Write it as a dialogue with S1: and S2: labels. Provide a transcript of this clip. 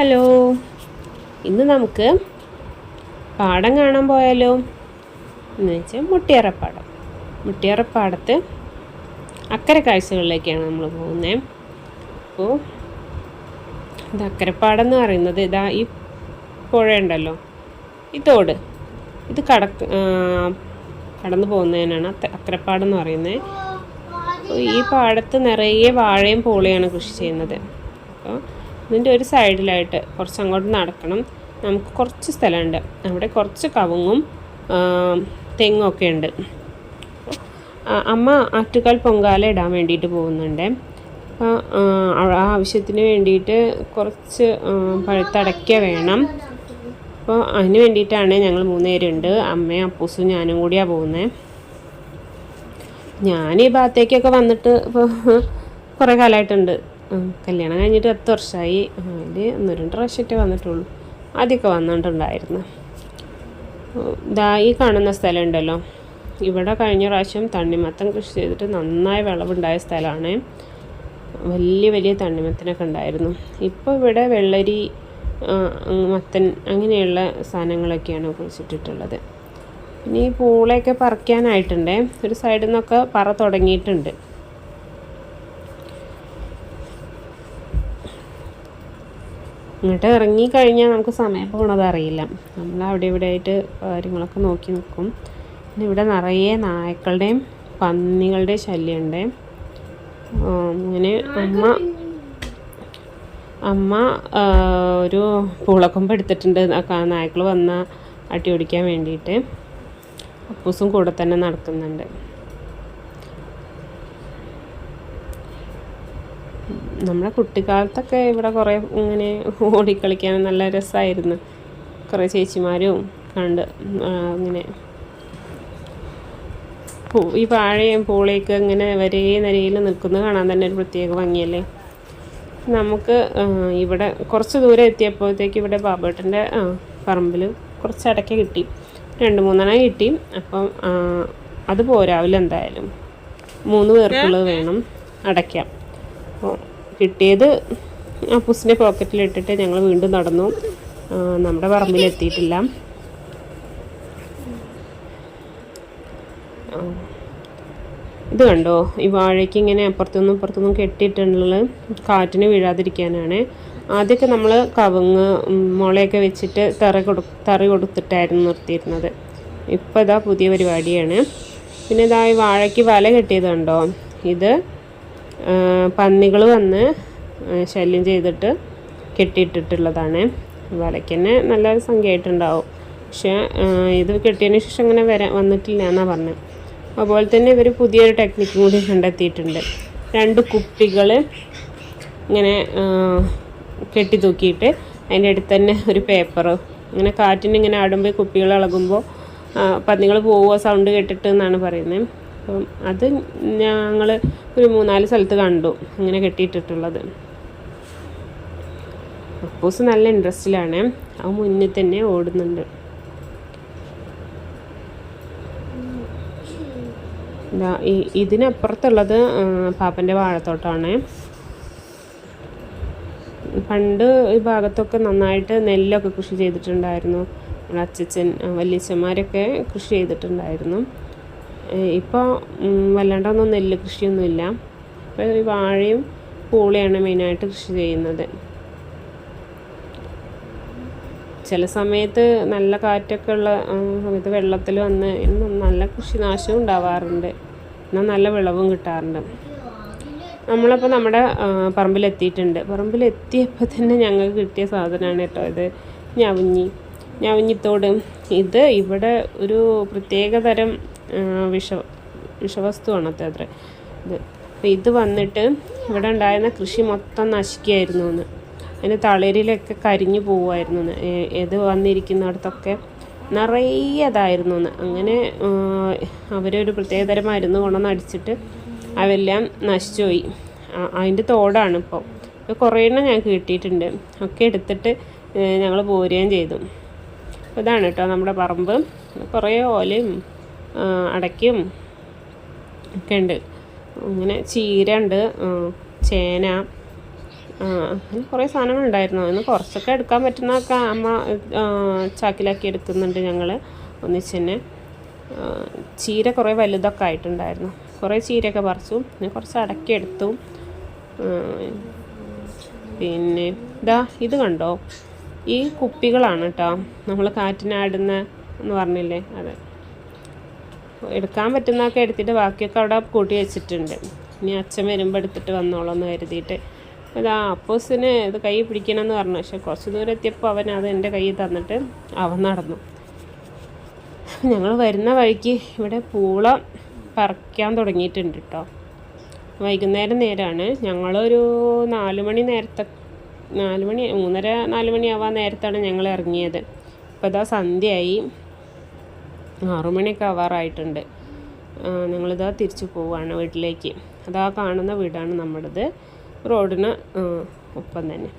S1: Hello. ഇന്ന് നമുക്ക് പാടം കാണാൻ പോയാലോ? എന്ന് വെച്ചാൽ മുട്ടിയറപ്പാടം. മുട്ടിയറപ്പാടത്ത് അക്കരെ കാഴ്ചകളിലേക്കാണ് നമ്മൾ പോകുന്നത് അപ്പോൾ ഇത് അക്കരപ്പാടം എന്ന് പറയുന്നത് ഇതാ ഈ പുഴ ഉണ്ടല്ലോ. ഈ തോട്. ഇത് കടക്ക് കടന്നു പോകുന്നതിനാണ് അക്കരപ്പാടം എന്ന് പറയുന്നത്. അപ്പോൾ ഈ പാടത്ത് നിറയെ വാഴയും പൂളയാണ് കൃഷി ചെയ്യുന്നത്. അപ്പോൾ ഇതിന്റെ ഒരു സൈഡിലായിട്ട് കുറച്ച് അങ്ങോട്ട് നടക്കണം. നമുക്ക് കുറച്ച് സ്ഥലമുണ്ട്. അവിടെ കുറച്ച് കവുങ്ങും തെങ്ങൊക്കെ ഉണ്ട്. അമ്മ ആറ്റുകാൽ പൊങ്കാല ഇടാൻ വേണ്ടിയിട്ട് പോകുന്നുണ്ട്. അപ്പോൾ ആ ആവശ്യത്തിന് വേണ്ടിയിട്ട് കുറച്ച് പഴുത്തടയ്ക്ക വേണം. അപ്പോൾ അതിന് വേണ്ടിയിട്ടാണ് ഞങ്ങൾ മൂന്നുപേരുണ്ട്. അമ്മയും അപ്പൂസും ഞാനും കൂടിയാണ് പോകുന്നത് ഞാൻ ഈ ഭാഗത്തേക്കൊക്കെ വന്നിട്ട് ഇപ്പോൾ കുറേ കാലമായിട്ടുണ്ട്. കല്യാണം കഴിഞ്ഞിട്ട് പത്ത് വർഷമായി അതിൽ ഒന്ന് രണ്ട് പ്രാവശ്യമൊക്കെ വന്നിട്ടുള്ളൂ. ആദ്യമൊക്കെ വന്നിട്ടുണ്ടായിരുന്നു. ഇതാ ഈ കാണുന്ന സ്ഥലം ഉണ്ടല്ലോ ഇവിടെ കഴിഞ്ഞ പ്രാവശ്യം തണ്ണിമത്തം കൃഷി ചെയ്തിട്ട് നന്നായി വിളവുണ്ടായ സ്ഥലമാണ്. വലിയ വലിയ തണ്ണിമത്തനൊക്കെ ഉണ്ടായിരുന്നു. ഇപ്പോൾ ഇവിടെ വെള്ളരി മത്തൻ അങ്ങനെയുള്ള സാധനങ്ങളൊക്കെയാണ് കുഴിച്ചിട്ടിട്ടുള്ളത്. പിന്നെ ഈ പൂളയൊക്കെ പറിക്കാനായിട്ടുണ്ടേ. ഒരു സൈഡിൽ നിന്നൊക്കെ പറ തുടങ്ങിയിട്ടുണ്ട്. ഇങ്ങോട്ട് ഇറങ്ങി കഴിഞ്ഞാൽ നമുക്ക് സമയം പോണത് അറിയില്ല. നമ്മൾ അവിടെ ഇവിടെ ആയിട്ട് കാര്യങ്ങളൊക്കെ നോക്കി നിൽക്കും പിന്നെ ഇവിടെ നിറയെ നായ്ക്കളുടെയും പന്നികളുടെയും ശല്യമുണ്ട്. അങ്ങനെ അമ്മ അമ്മ ഒരു പൂളക്കൊമ്പ് എടുത്തിട്ടുണ്ട്. നായ്ക്കൾ വന്ന അട്ടി ഓടിക്കാൻ വേണ്ടിയിട്ട്. അപ്പൂസും കൂടെ തന്നെ നടക്കുന്നുണ്ട്. നമ്മുടെ കുട്ടിക്കാലത്തൊക്കെ ഇവിടെ കുറേ ഇങ്ങനെ ഓടിക്കളിക്കാൻ നല്ല രസമായിരുന്നു. കുറേ ചേച്ചിമാരും കണ്ട് ഇങ്ങനെ ഈ വാഴയും പൂളയൊക്കെ ഇങ്ങനെ വരേ നിരയിൽ നിൽക്കുന്നത് കാണാൻ തന്നെ ഒരു പ്രത്യേക ഭംഗിയല്ലേ? നമുക്ക് ഇവിടെ കുറച്ച് ദൂരം എത്തിയപ്പോഴത്തേക്ക് ഇവിടെ ബാബേട്ടന്റെ പറമ്പിൽ കുറച്ച് അടയ്ക്ക കിട്ടി. രണ്ട് മൂന്നെണ്ണം കിട്ടി. അപ്പം അത് പോരാവില്ല എന്തായാലും മൂന്ന് പേർക്കുള്ളത് വേണം അടയ്ക്കാം അപ്പോൾ കിട്ടിയത് ആ അപ്പൂസിന്റെ പോക്കറ്റിലിട്ടിട്ട് ഞങ്ങൾ വീണ്ടും നടന്നു. നമ്മുടെ പറമ്പിലെത്തിയിട്ടില്ല ഇത് കണ്ടോ? ഈ വാഴയ്ക്ക് ഇങ്ങനെ അപ്പുറത്തുനിന്നും ഇപ്പുറത്തുനിന്നും കെട്ടിയിട്ടുള്ളത് കാറ്റിന് വീഴാതിരിക്കാനാണ്. ആദ്യമൊക്കെ നമ്മൾ കവുങ്ങ് മുളയൊക്കെ വെച്ചിട്ട് തറ കൊടു തറി കൊടുത്തിട്ടായിരുന്നു നിർത്തിയിരുന്നത്. ഇപ്പോൾ ഇതാ പുതിയ പരിപാടിയാണ്. പിന്നെ ഇതാ ഈ വാഴയ്ക്ക് വല കെട്ടിയത് കണ്ടോ? ഇത് പന്നികൾ വന്ന് ശല്യം ചെയ്തിട്ട് കെട്ടിയിട്ടിട്ടുള്ളതാണ്. വലയ്ക്കന്നെ നല്ലൊരു നല്ല സംഖ്യയായിട്ടുണ്ടാവും. പക്ഷേ ഇത് കെട്ടിയതിന് ശേഷം അങ്ങനെ വരാൻ വന്നിട്ടില്ല എന്നാണ് പറഞ്ഞത് അതുപോലെ തന്നെ ഇവർ പുതിയൊരു ടെക്നിക്ക് കൂടി കണ്ടെത്തിയിട്ടുണ്ട്. രണ്ട് കുപ്പികൾ ഇങ്ങനെ കെട്ടി തൂക്കിയിട്ട് അതിന്റെ അടുത്ത് തന്നെ ഒരു പേപ്പർ ഇങ്ങനെ കാറ്റിന് ഇങ്ങനെ ആടുമ്പോൾ കുപ്പികൾ ഇളകുമ്പോൾ പന്നികൾ പോവുക സൗണ്ട് കേട്ടിട്ട് എന്നാണ് പറയുന്നത് അപ്പം അത് ഞങ്ങൾ ഒരു മൂന്നാൽ സ്ഥലത്ത് കണ്ടു ഇങ്ങനെ കെട്ടിയിട്ടിട്ടുള്ളത്. അപ്പൂസ് നല്ല ഇൻട്രസ്റ്റിലാണ് ആ മുന്നിൽ തന്നെ ഓടുന്നുണ്ട്. ഇതാ ഇതിനപ്പുറത്തുള്ളത് പാപ്പന്റെ വാഴത്തോട്ടമാണ് പണ്ട് ഈ ഭാഗത്തൊക്കെ നന്നായിട്ട് നെല്ലൊക്കെ കൃഷി ചെയ്തിട്ടുണ്ടായിരുന്നു. ആ, വല്യച്ഛന്മാരൊക്കെ കൃഷി ചെയ്തിട്ടുണ്ടായിരുന്നു. ഇപ്പോൾ വല്ലാണ്ടൊന്നും നെല്ല് കൃഷിയൊന്നുമില്ല. ഇപ്പോൾ ഈ വാഴയും പൂളയാണ് മെയിനായിട്ട് കൃഷി ചെയ്യുന്നത്. ചില സമയത്ത് നല്ല കാറ്റൊക്കെ ഉള്ള സമയത്ത് വെള്ളത്തിൽ വന്ന് നല്ല കൃഷിനാശവും ഉണ്ടാവാറുണ്ട്. എന്നാൽ നല്ല വിളവും കിട്ടാറുണ്ട്. നമ്മളപ്പോൾ നമ്മുടെ പറമ്പിലെത്തിയിട്ടുണ്ട്. പറമ്പിലെത്തിയപ്പോൾ തന്നെ ഞങ്ങൾക്ക് കിട്ടിയ സാധനമാണ് കേട്ടോ ഇത്. ഞവഞ്ഞി. ഞവഞ്ഞിത്തോട്. ഇത് ഇവിടെ ഒരു പ്രത്യേക തരം വിഷ വിഷവസ്തുവാണ് അത്ര. ഇത് അപ്പോൾ ഇത് വന്നിട്ട് ഇവിടെ ഉണ്ടായിരുന്ന കൃഷി മൊത്തം നശിക്കുകയായിരുന്നു എന്ന് അതിന്റെ തളിരിലൊക്കെ കരിഞ്ഞു പോവുമായിരുന്നു എന്ന് ഇത് വന്നിരിക്കുന്നിടത്തൊക്കെ നിറയെ അതായിരുന്നു എന്ന് അങ്ങനെ അവരൊരു പ്രത്യേകതരം മരുന്ന് കൊണ്ടുവന്ന് അടിച്ചിട്ട് അതെല്ലാം നശിച്ചുപോയി. അതിന്റെ തോടാണ് ഇപ്പോൾ കുറേ എണ്ണം ഞങ്ങൾക്ക് കിട്ടിയിട്ടുണ്ട്. ഒക്കെ എടുത്തിട്ട് ഞങ്ങൾ പോരുകയും ചെയ്തു. ഇതാണ് കേട്ടോ നമ്മുടെ പറമ്പ്. കുറേ ഓലയും അടയ്ക്കും. ഒക്കെ ഉണ്ട്. അങ്ങനെ ചീര ഉണ്ട് ചേന അങ്ങനെ കുറേ സാധനങ്ങളുണ്ടായിരുന്നു അതിന് കുറച്ചൊക്കെ എടുക്കാൻ പറ്റുന്നതൊക്കെ അമ്മ ചാക്കിലാക്കി എടുക്കുന്നുണ്ട് ഞങ്ങൾ ഒന്നിച്ച് തന്നെ. ചീര കുറേ വലുതൊക്കെ ആയിട്ടുണ്ടായിരുന്നു. കുറേ ചീരയൊക്കെ പറിച്ചു. പിന്നെ കുറച്ച് അടക്കി എടുത്തു. പിന്നെ ഇതാ ഇത് കണ്ടോ? ഈ കുപ്പികളാണ് കേട്ടോ നമ്മൾ കാറ്റിനാടുന്ന എന്ന് പറഞ്ഞില്ലേ? അതെ. എടുക്കാൻ പറ്റുന്നതൊക്കെ എടുത്തിട്ട് ബാക്കിയൊക്കെ അവിടെ കൂട്ടി വെച്ചിട്ടുണ്ട്. ഇനി അച്ഛൻ വരുമ്പോൾ എടുത്തിട്ട് വന്നോളൂ എന്ന് കരുതിയിട്ട്. ഇതാ അപ്പോസിന് ഇത് കൈ പിടിക്കണമെന്ന് പറഞ്ഞു. പക്ഷെ കുറച്ച് ദൂരം എത്തിയപ്പോൾ അവൻ അത് എന്റെ കയ്യിൽ തന്നിട്ട് അവൻ നടന്നു. ഞങ്ങൾ വരുന്ന വഴിക്ക് ഇവിടെ പൂള പറിക്കാൻ തുടങ്ങിയിട്ടുണ്ട് കേട്ടോ വൈകുന്നേരം നേരമാണ് ഞങ്ങളൊരു നാല് മണി നേരത്തെ നാല് മണി മൂന്നര നാല് മണി ആവാൻ നേരത്താണ് ഞങ്ങൾ ഇറങ്ങിയത്. അപ്പോൾ ഇതാ സന്ധ്യയായി. ആറുമണിയൊക്കെ ആവാറായിട്ടുണ്ട്. ഞങ്ങളിതാ തിരിച്ചു പോവുകയാണ് വീട്ടിലേക്ക്. അതാ കാണുന്ന വീടാണ് നമ്മുടേത്. റോഡിന് ഒപ്പം തന്നെ.